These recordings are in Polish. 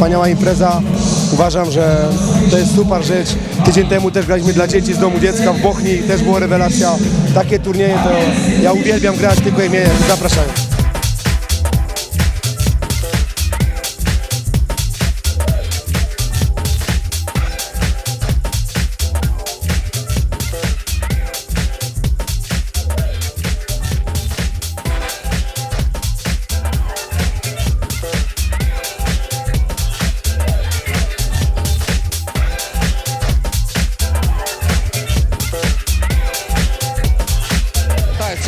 wspaniała impreza. Uważam, że to jest super rzecz. Tydzień temu też graliśmy dla dzieci z domu dziecka w Bochni, też była rewelacja. Takie turnieje to ja uwielbiam grać, tylko je mnie zapraszają.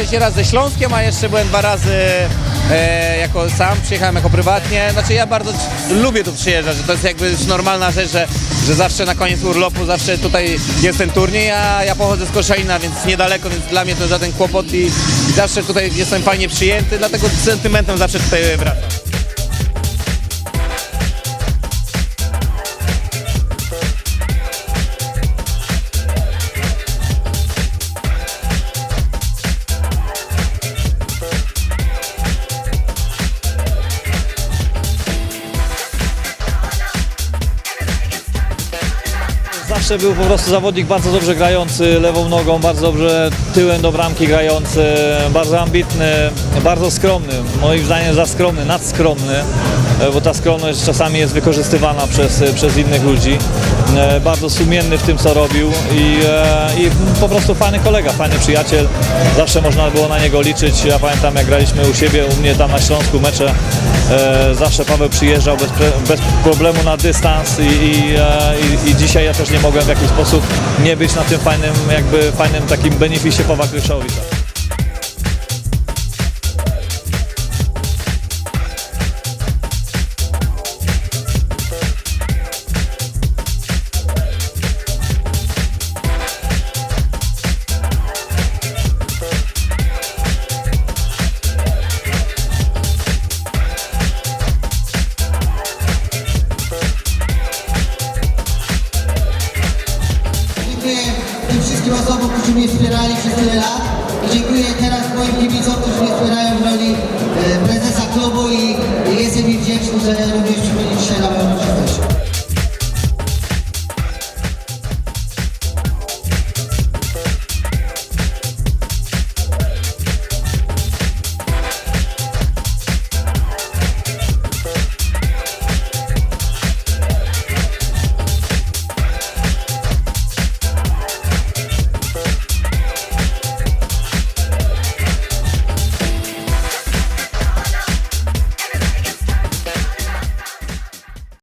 Trzeci raz ze Śląskiem, a jeszcze byłem dwa razy e, jako sam, przyjechałem jako prywatnie. Znaczy ja bardzo lubię tu przyjeżdżać, że to jest jakby już normalna rzecz, że, że zawsze na koniec urlopu, zawsze tutaj jest ten turniej, a ja pochodzę z Koszalina, więc niedaleko, więc dla mnie to żaden kłopot i, i zawsze tutaj jestem fajnie przyjęty, dlatego z sentymentem zawsze tutaj wracam. Zawsze był po prostu zawodnik bardzo dobrze grający lewą nogą, bardzo dobrze tyłem do bramki grający, bardzo ambitny, bardzo skromny, moim zdaniem za skromny, nadskromny, e, bo ta skromność czasami jest wykorzystywana przez, przez innych ludzi. E, Bardzo sumienny w tym co robił i, e, i po prostu fajny kolega, fajny przyjaciel. Zawsze można było na niego liczyć. Ja pamiętam jak graliśmy u siebie, u mnie tam na Śląsku mecze, e, zawsze Paweł przyjeżdżał bez, bez problemu na dystans i, e, i, i dzisiaj ja też nie mogłem w jakiś sposób nie być na tym fajnym, jakby fajnym takim beneficie Pawła Kryszowicza. Dziękuję tym wszystkim osobom, którzy mnie wspierali przez tyle lat. I dziękuję teraz moim